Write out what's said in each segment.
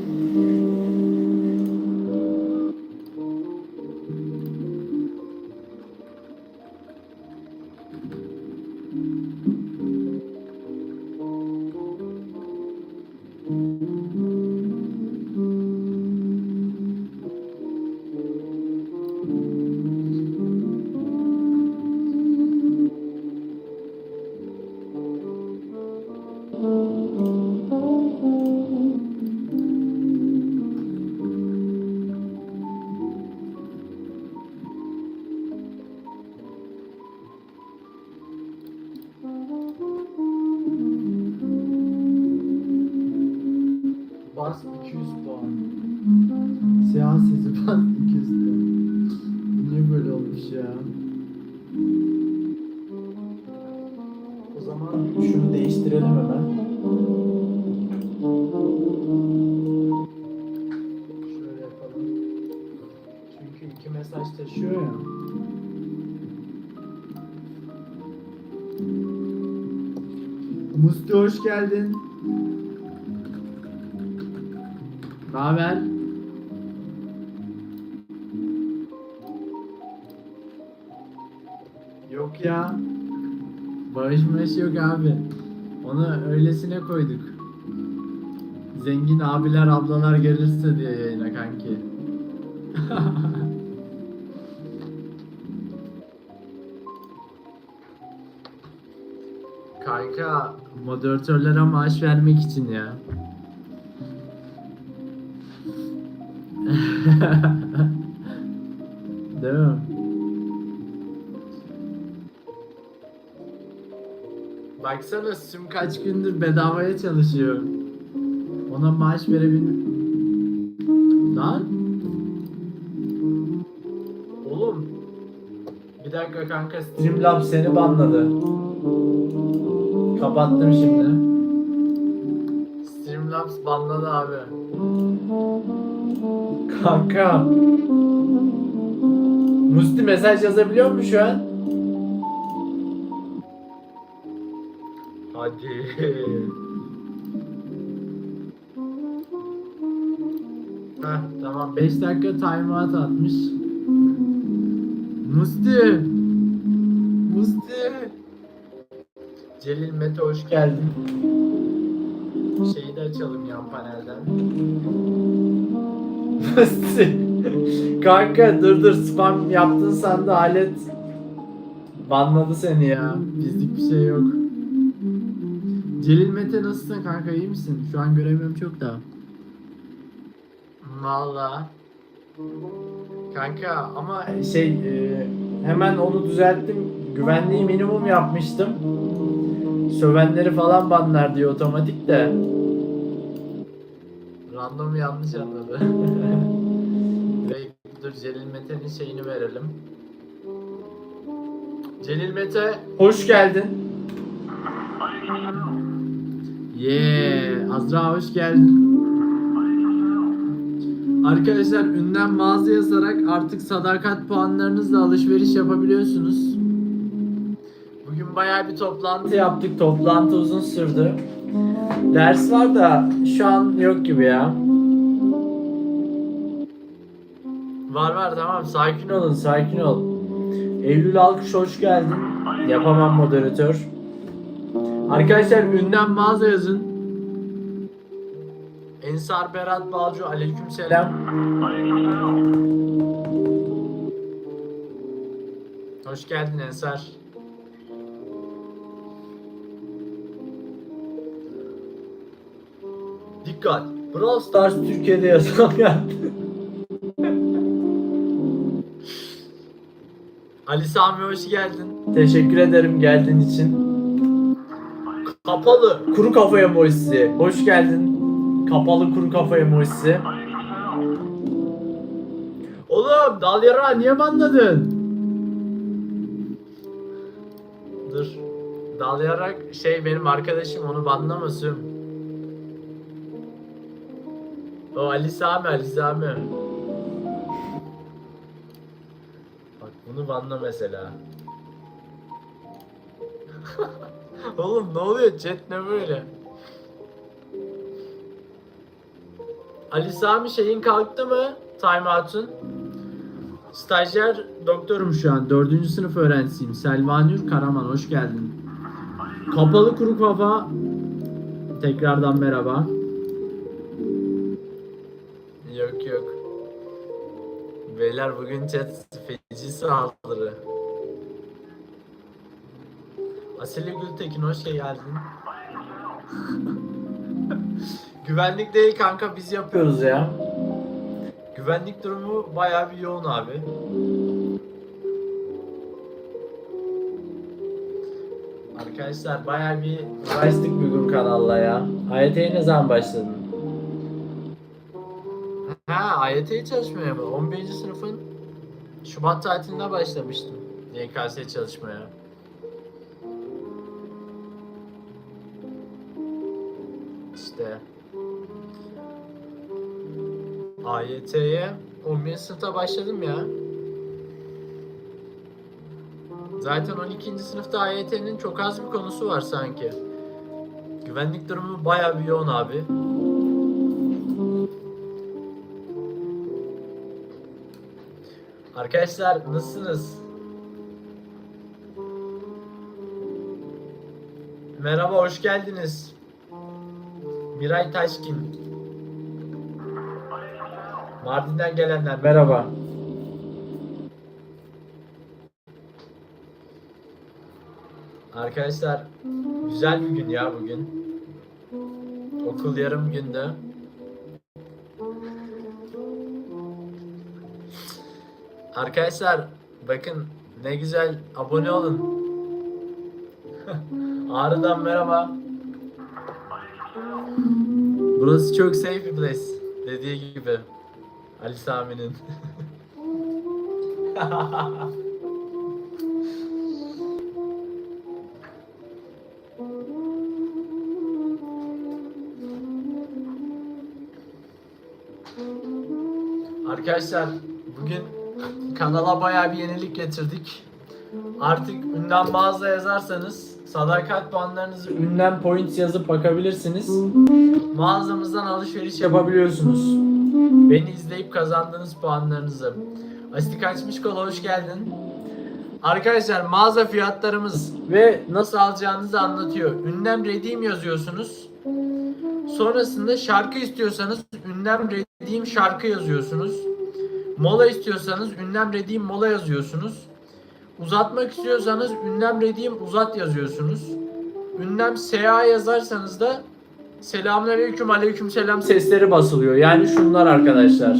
Mm-hmm. Bas 200 puan. Siyah sesi bas 200 puan. Niye böyle olmuş ya? O zaman şunu değiştirelim hemen. Şöyle yapalım. Çünkü iki mesaj taşıyor ya. Musti hoş geldin. Ne haber? Yok ya. Bağış maaş yok abi. Onu öylesine koyduk. Zengin abiler ablalar gelirse diye yayına kanki. Kanka moderatörlere maaş vermek için ya. Değil mi? Baksana Süm kaç gündür bedavaya çalışıyor. Ona maaş verebil... Lan? Oğlum. Bir dakika kanka Streamlabs seni banladı. Kapattım şimdi. Banladı abi. Kanka. Musti mesaj yazabiliyor mu şu an? Hadi. Heh, tamam 5 dakika timeout atmış. Musti. Musti. Celil Mete hoş geldin. Şeyi de açalım yan panelden. Kanka dur dur spam yaptın sen de alet banladı seni ya. Bizlik bir şey yok. Celil Mete nasılsın kanka iyi misin? Şu an göremiyorum çok da. Valla. Kanka ama şey e, hemen onu düzelttim. Güvenliği minimum yapmıştım. Sövenleri falan banlar diyor otomatik de. Random yanlış anladı. Dur Celil Mete'nin şeyini verelim. Celil Mete hoş geldin. Yeah, Azra hoş geldin. Arkadaşlar ünlem mağaza yazarak artık sadakat puanlarınızla alışveriş yapabiliyorsunuz. Bugün bayağı bir toplantı yaptık. Toplantı uzun sürdü. Ders var da şu an yok gibi ya. Var var tamam sakin olun sakin ol. Eylül Alkış hoş geldin. Yapamam moderatör. Arkadaşlar ünlem mağaza yazın. Ensar Berat Balcı aleykümselam. Hoş geldin Ensar. Dikkat. Brawl Stars Türkiye'de yasak yaptı. Ali Sami hoş geldin. Teşekkür ederim geldiğin için. Kapalı kuru kafa emojisi. Hoş geldin. Kapalı kuru kafa emojisi. Oğlum dal yara niye banladın? Dur. Dal yarak şey benim arkadaşım onu banlamasın. O Ali Sami Ali Sami. Bak bunu banla mesela. Oğlum ne oluyor chat ne böyle? Ali Sami şeyin kalktı mı? Time out'un. Stajyer doktorum şu an. Dördüncü sınıf öğrencisiyim. Selvanur Karaman hoş geldin. Kapalı kuru kafa. Tekrardan merhaba. Beyler bugün chat feci saldırı. Asile Gültekin hoş geldin. Güvenlik değil kanka biz yapıyoruz ya. Güvenlik durumu bayağı bir yoğun abi. Arkadaşlar bayağı bir uğraştık bugün kanalla ya. AYT'ye ne zaman başladın? Ha AYT'ye çalışmaya mı? 11. sınıfın Şubat tatilinde başlamıştım. YKS çalışmaya. İşte AYT'ye 11. sınıfta başladım ya. Zaten 12. sınıfta AYT'nin çok az bir konusu var sanki. Güvenlik durumu bayağı bir yoğun abi. Arkadaşlar nasılsınız? Merhaba, hoş geldiniz. Miray Taşkin. Mardin'den gelenler merhaba. Arkadaşlar güzel bir gün ya bugün. Okul yarım günde. Arkadaşlar bakın ne güzel abone olun. Ağrı'dan merhaba. Burası çok safe bir place. Dediği gibi. Ali Sami'nin. Arkadaşlar bugün kanala bayağı bir yenilik getirdik. Artık ünlem mağaza yazarsanız sadakat puanlarınızı ünlem points yazıp bakabilirsiniz. Mağazamızdan alışveriş yapabiliyorsunuz. Beni izleyip kazandığınız puanlarınızı. Asit kaçmış kola hoş geldin. Arkadaşlar mağaza fiyatlarımız ve nasıl alacağınızı anlatıyor. Ünlem redeem yazıyorsunuz. Sonrasında şarkı istiyorsanız ünlem redeem şarkı yazıyorsunuz. Mola istiyorsanız ünlem redeem mola yazıyorsunuz. Uzatmak istiyorsanız ünlem redeem uzat yazıyorsunuz. Ünlem SA yazarsanız da selamünaleyküm aleyküm selam sesleri basılıyor. Yani şunlar arkadaşlar.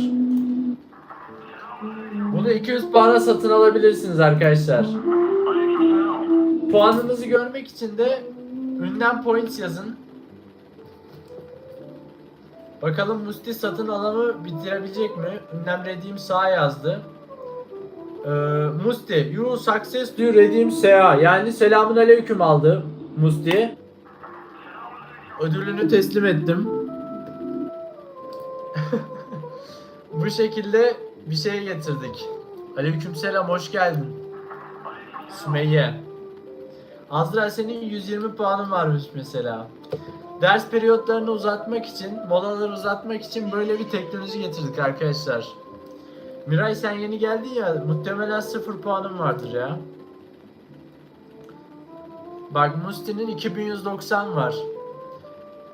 Bunu 200 puana satın alabilirsiniz arkadaşlar. Puanınızı görmek için de ünlem points yazın. Bakalım Musti satın alanı bitirebilecek mi? Ünlem redeem sağ yazdı. Ee, Musti, you success do redeem SA. Yani selamun aleyküm aldı Musti. Ödülünü teslim ettim. Bu şekilde bir şey getirdik. Aleykümselam hoş geldin. Sümeyye. Azra senin 120 puanın varmış mesela. Ders periyotlarını uzatmak için, molaları uzatmak için böyle bir teknoloji getirdik arkadaşlar. Miray sen yeni geldin ya muhtemelen 0 puanın vardır ya. Bak Musti'nin 2190 var.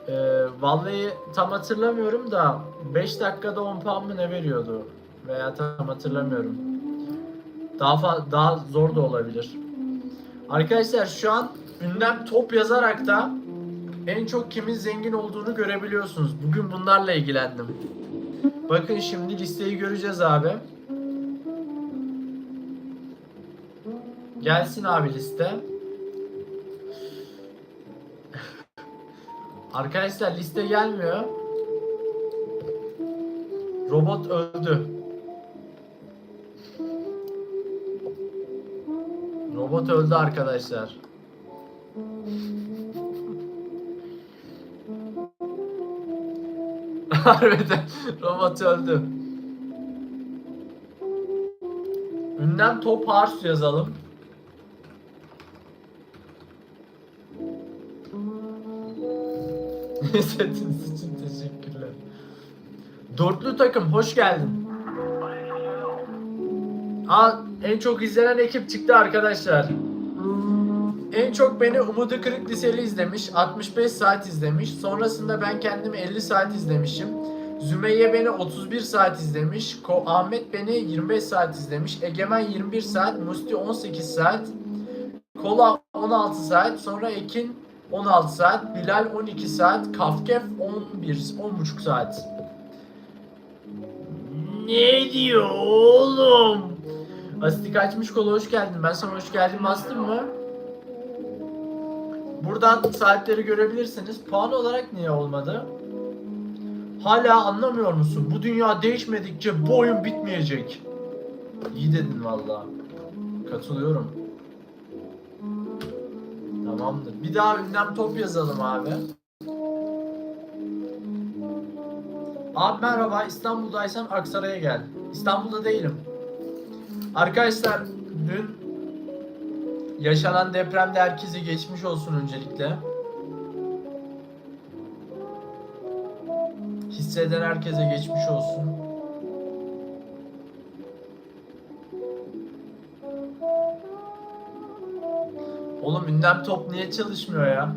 Ee, vallahi tam hatırlamıyorum da 5 dakikada 10 puan mı ne veriyordu? Veya tam hatırlamıyorum. Daha daha zor da olabilir. Arkadaşlar şu an ünlem top yazarak da en çok kimin zengin olduğunu görebiliyorsunuz. Bugün bunlarla ilgilendim. Bakın şimdi listeyi göreceğiz abi. Gelsin abi liste. Arkadaşlar liste gelmiyor. Robot öldü. Robot öldü arkadaşlar. Harbiden robot öldü. Ünlem top harç yazalım. Setiniz için teşekkürler. Dörtlü takım hoş geldin. Aa, en çok izlenen ekip çıktı arkadaşlar. En çok beni Umudu Kırık Liseli izlemiş. 65 saat izlemiş. Sonrasında ben kendimi 50 saat izlemişim. Zümeyye beni 31 saat izlemiş. Ko Ahmet beni 25 saat izlemiş. Egemen 21 saat. Musti 18 saat. Kola 16 saat. Sonra Ekin 16 saat. Bilal 12 saat. Kafkef 11, 10,5 saat. Ne diyor oğlum? Astik açmış kola hoş geldin. Ben sana hoş geldin bastım mı? Buradan saatleri görebilirsiniz. Puan olarak niye olmadı? Hala anlamıyor musun? Bu dünya değişmedikçe bu oyun bitmeyecek. İyi dedin valla. Katılıyorum. Tamamdır. Bir daha ünlem top yazalım abi. Abi merhaba İstanbul'daysan Aksaray'a gel. İstanbul'da değilim. Arkadaşlar dün yaşanan depremde herkese geçmiş olsun öncelikle. Hisseden herkese geçmiş olsun. Oğlum ünlem top niye çalışmıyor ya?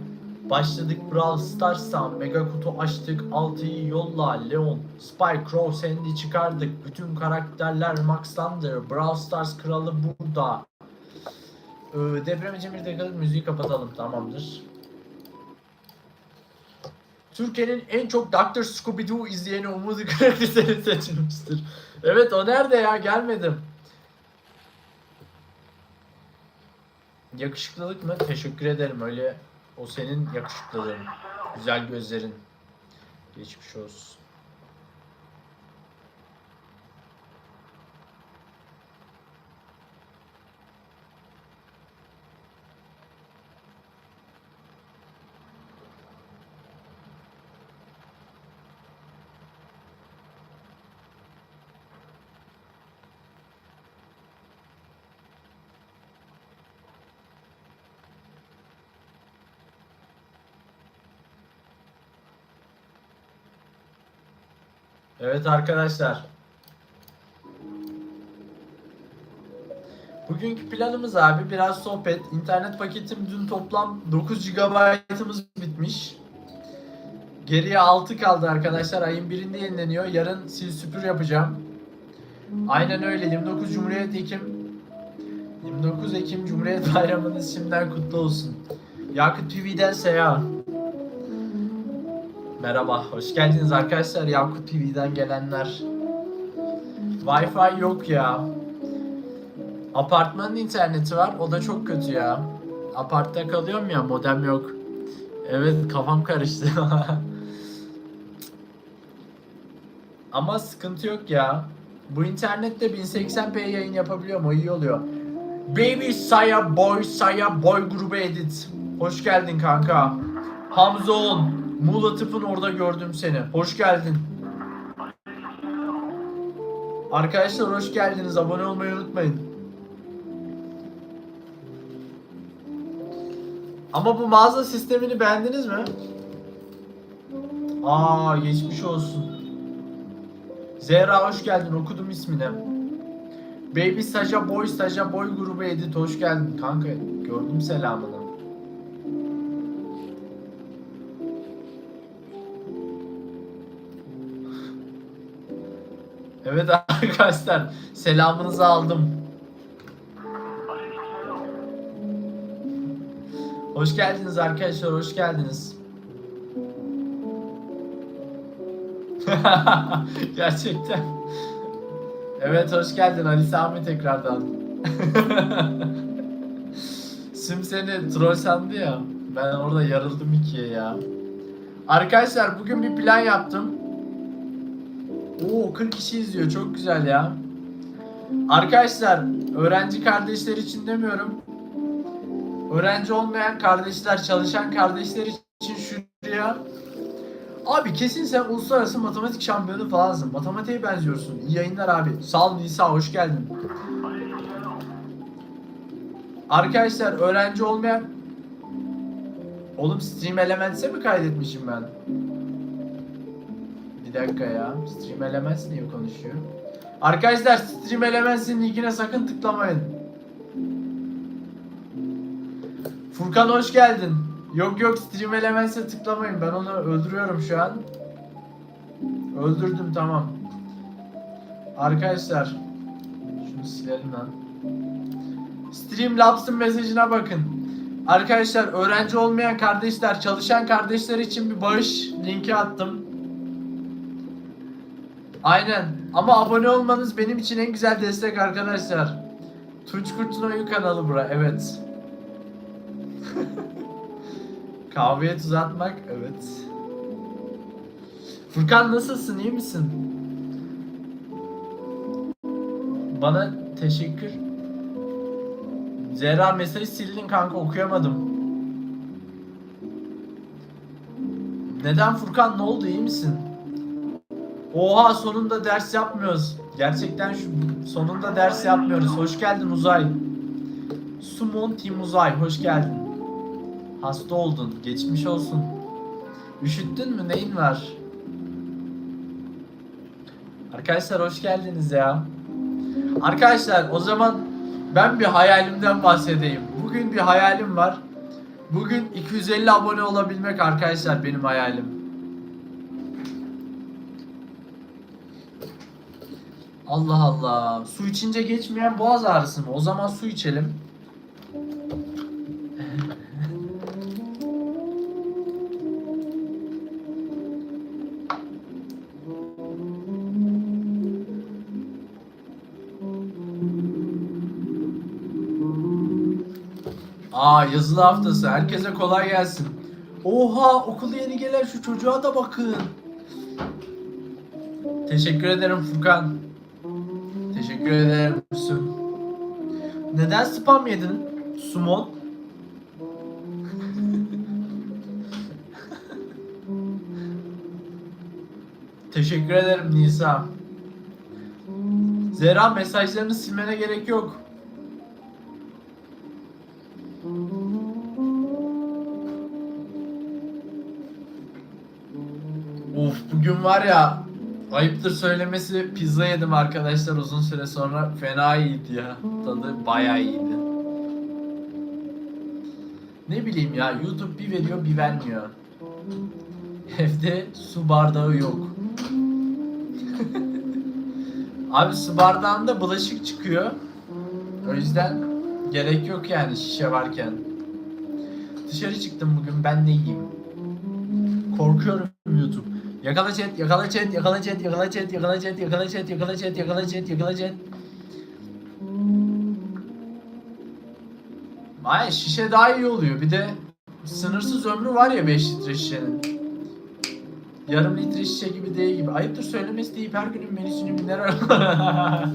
Başladık Brawl Stars'tan, Mega Kutu açtık, 6'yı yolla, Leon, Spike, Crow, Sandy çıkardık, bütün karakterler maxlandır, Brawl Stars kralı burada. Ee, deprem için bir dakika müziği kapatalım, tamamdır. Türkiye'nin en çok Dr. Scooby-Doo izleyeni Umut Kırıklı'yı seçilmiştir. Evet o nerede ya gelmedim. Yakışıklılık mı? Teşekkür ederim öyle. O senin yakışıklılığın. Güzel gözlerin. Geçmiş olsun. Evet arkadaşlar. Bugünkü planımız abi biraz sohbet. İnternet paketim dün toplam 9 GB'ımız bitmiş. Geriye 6 kaldı arkadaşlar. Ayın birinde yenileniyor. Yarın sil süpür yapacağım. Aynen öyle. 29 Cumhuriyet Ekim 29 Ekim Cumhuriyet Bayramınız şimdiden kutlu olsun. Yakut TV'den seyahat. Merhaba, hoş geldiniz arkadaşlar Yakut TV'den gelenler. Wi-Fi yok ya. Apartmanın interneti var, o da çok kötü ya. Apartta kalıyorum ya, modem yok. Evet, kafam karıştı. Ama sıkıntı yok ya. Bu internette 1080p yayın yapabiliyorum, o iyi oluyor. Baby Saya Boy Saya Boy grubu edit. Hoş geldin kanka. Hamza on. Muğla tıpın orada gördüm seni. Hoş geldin. Arkadaşlar hoş geldiniz. Abone olmayı unutmayın. Ama bu mağaza sistemini beğendiniz mi? Aa geçmiş olsun. Zehra hoş geldin. Okudum ismini. Baby Saja Boy Saja Boy grubu edit hoş geldin kanka. Gördüm selamını. Evet arkadaşlar selamınızı aldım. Hoş geldiniz arkadaşlar hoş geldiniz. Gerçekten. Evet hoş geldin Ali Sami tekrardan. Sim seni troll sandı ya. Ben orada yarıldım ikiye ya. Arkadaşlar bugün bir plan yaptım. Oo 40 kişi izliyor çok güzel ya. Arkadaşlar öğrenci kardeşler için demiyorum. Öğrenci olmayan kardeşler, çalışan kardeşler için şuraya Abi kesin sen uluslararası matematik şampiyonu falansın. Matematiğe benziyorsun. İyi yayınlar abi. Sağ ol Nisa hoş geldin. Arkadaşlar öğrenci olmayan Oğlum Stream Elements'e mi kaydetmişim ben? Bir dakika ya. Stream Elements niye konuşuyor? Arkadaşlar Stream Elements'in linkine sakın tıklamayın. Furkan hoş geldin. Yok yok Stream Elements'e tıklamayın. Ben onu öldürüyorum şu an. Öldürdüm tamam. Arkadaşlar şunu silelim lan. Streamlabs'ın mesajına bakın. Arkadaşlar öğrenci olmayan kardeşler, çalışan kardeşler için bir bağış linki attım. Aynen. Ama abone olmanız benim için en güzel destek arkadaşlar. Tunç Kurt'un oyun kanalı bura. Evet. Kahveye tuz atmak. Evet. Furkan nasılsın? iyi misin? Bana teşekkür. Zehra mesajı sildin kanka okuyamadım. Neden Furkan ne oldu iyi misin? Oha sonunda ders yapmıyoruz. Gerçekten şu sonunda ders yapmıyoruz. Hoş geldin Uzay. Sumon Team Uzay hoş geldin. Hasta oldun. Geçmiş olsun. Üşüttün mü? Neyin var? Arkadaşlar hoş geldiniz ya. Arkadaşlar o zaman ben bir hayalimden bahsedeyim. Bugün bir hayalim var. Bugün 250 abone olabilmek arkadaşlar benim hayalim. Allah Allah. Su içince geçmeyen boğaz ağrısı mı? O zaman su içelim. Aa yazılı haftası. Herkese kolay gelsin. Oha okulu yeni gelen şu çocuğa da bakın. Teşekkür ederim Furkan. Teşekkür ederim. Neden spam yedin Sumon? Teşekkür ederim Nisa. Zehra mesajlarını silmene gerek yok. Of bugün var ya ayıptır söylemesi pizza yedim arkadaşlar uzun süre sonra fena iyiydi ya. Tadı bayağı iyiydi. Ne bileyim ya YouTube bir veriyor bir vermiyor. Evde su bardağı yok. Abi su bardağında bulaşık çıkıyor. O yüzden gerek yok yani şişe varken. Dışarı çıktım bugün ben ne yiyeyim? Korkuyorum YouTube. Yakala chat, yakala chat, yakala chat, yakala chat, yakala chat, yakala chat, yakala chat, yakala chat, yakala chat. Ay şişe daha iyi oluyor. Bir de sınırsız ömrü var ya 5 litre şişenin. Yarım litre şişe gibi değil gibi. Ayıptır söylemesi deyip her günün menüsünü mineral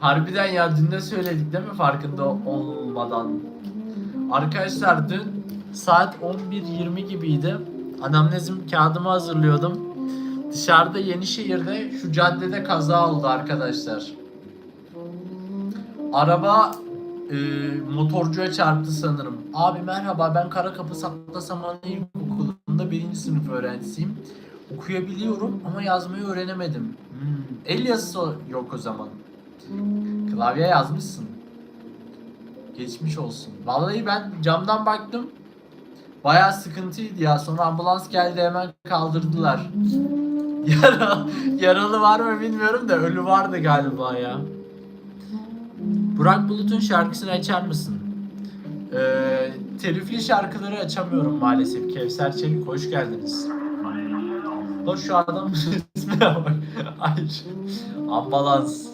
Harbiden ya dün de söyledik değil mi farkında olmadan. Arkadaşlar dün saat 11.20 gibiydi. Anamnezim kağıdımı hazırlıyordum. Dışarıda Yenişehir'de şu caddede kaza oldu arkadaşlar. Araba e, motorcuya çarptı sanırım. Abi merhaba ben Karakapı Saklasaman İlkokulu'nda birinci sınıf öğrencisiyim. Okuyabiliyorum ama yazmayı öğrenemedim. Hmm, El yazısı yok o zaman. Klavye yazmışsın. Geçmiş olsun. Vallahi ben camdan baktım. Bayağı sıkıntıydı ya. Sonra ambulans geldi hemen kaldırdılar. Yara, yaralı var mı bilmiyorum da ölü vardı galiba ya. Burak Bulut'un şarkısını açar mısın? Ee, telifli şarkıları açamıyorum maalesef. Kevser Çelik hoş geldiniz. Dur şu adamın ismine bak. Hayır. Ambulans.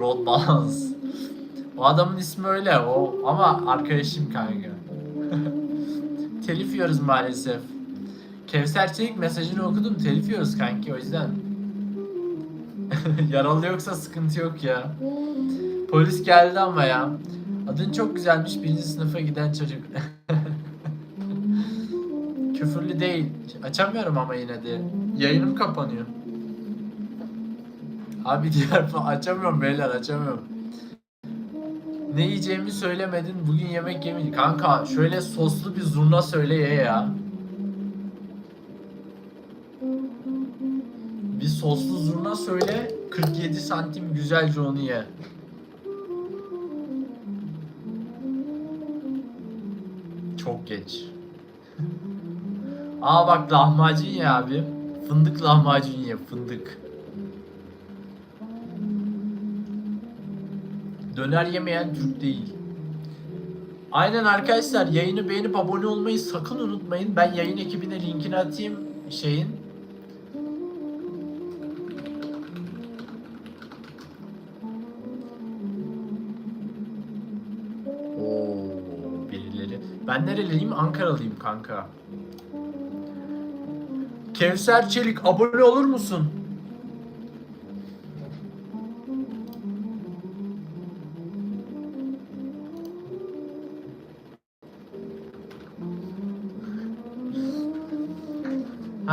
Road balans. O adamın ismi öyle o ama arkadaşım kanka. Telif yiyoruz maalesef. Kevser Çelik mesajını okudum telif yiyoruz kanki o yüzden. Yaralı yoksa sıkıntı yok ya. Polis geldi ama ya. Adın çok güzelmiş birinci sınıfa giden çocuk. Küfürlü değil. Açamıyorum ama yine de. Yayınım kapanıyor. Abi diğer açamıyorum beyler açamıyorum. Ne yiyeceğimi söylemedin. Bugün yemek yemeyin. Kanka şöyle soslu bir zurna söyle ye ya. Bir soslu zurna söyle. 47 santim güzelce onu ye. Çok geç. Aa bak lahmacun ye abi. Fındık lahmacun ye fındık. Döner yemeyen Türk değil. Aynen arkadaşlar yayını beğenip abone olmayı sakın unutmayın. Ben yayın ekibine linkini atayım şeyin. Oo birileri. Ben nereliyim? Ankaralıyım kanka. Kevser Çelik abone olur musun?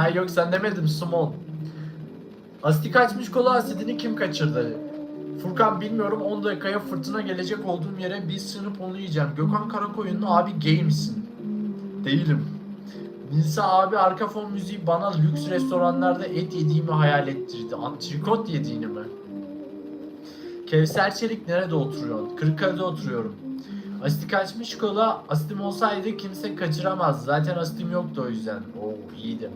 Ha yok sen demedin Small. Asiti kaçmış kola asidini kim kaçırdı? Furkan bilmiyorum 10 dakikaya fırtına gelecek olduğum yere bir sınıp onu yiyeceğim. Gökhan Karakoyunlu abi gay misin? Değilim. Nisa abi arka fon müziği bana lüks restoranlarda et yediğimi hayal ettirdi. Antrikot yediğini mi? Kevser Çelik nerede oturuyorsun? Kırıkkale'de oturuyorum. Asiti kaçmış kola. Asitim olsaydı kimse kaçıramaz. Zaten asitim yoktu o yüzden. Oo iyiydi.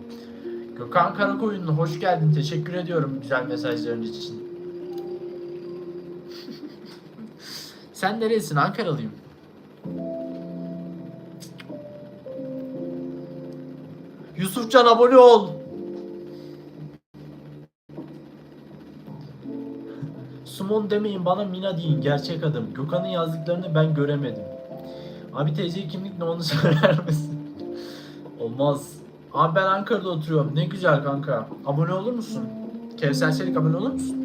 Gökhan Karakoyunlu hoş geldin. Teşekkür ediyorum güzel mesajların için. Sen neresin? Ankaralıyım. Yusufcan abone ol. Sumon demeyin bana Mina deyin gerçek adım. Gökhan'ın yazdıklarını ben göremedim. Abi TC kimlik ne onu söyler misin? Olmaz. Abi ben Ankara'da oturuyorum. Ne güzel kanka. Abone olur musun? Kevser Çelik abone olur musun?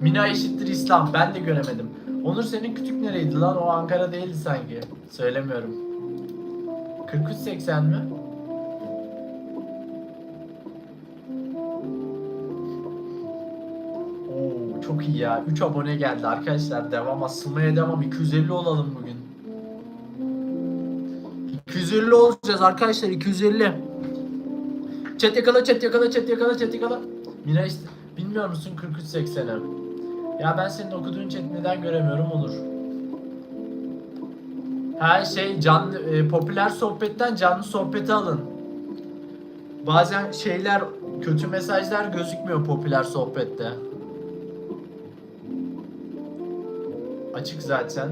Mina eşittir İslam. Ben de göremedim. Onur senin kütük nereydi lan? O Ankara değildi sanki. Söylemiyorum. 43.80 mi? Oo, çok iyi ya. 3 abone geldi arkadaşlar. Devam asılmaya devam. 250 olalım bugün. 250 olacağız arkadaşlar. 250. Chat yakala, chat yakala, chat yakala, chat yakala. İşte. Bilmiyor musun 43.80'i? Ya ben senin okuduğun chat neden göremiyorum olur. Her şey canlı e, popüler sohbetten canlı sohbeti alın. Bazen şeyler kötü mesajlar gözükmüyor popüler sohbette. Açık zaten.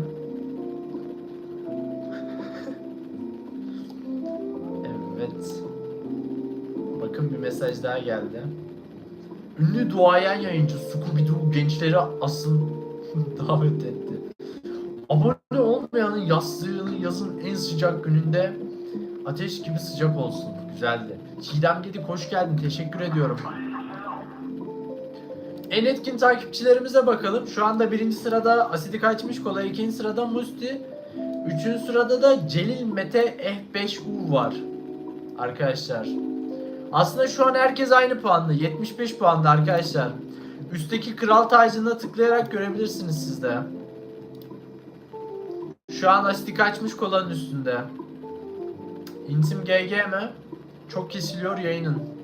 Mesaj daha geldi. Ünlü duayen yayıncı Scooby-Doo gençleri asıl davet etti. Abone olmayanın yastığının yazın en sıcak gününde ateş gibi sıcak olsun. Güzeldi. Çiğdem Gedik hoş geldin. Teşekkür ediyorum. En etkin takipçilerimize bakalım. Şu anda birinci sırada Asidi Kaçmış Kola, ikinci sırada Musti, üçüncü sırada da Celil Mete F5U var. Arkadaşlar. Aslında şu an herkes aynı puanda. 75 puanda arkadaşlar. Üstteki kral tacına tıklayarak görebilirsiniz siz de. Şu an asiti kaçmış kolanın üstünde. İntim GG mi? Çok kesiliyor yayının.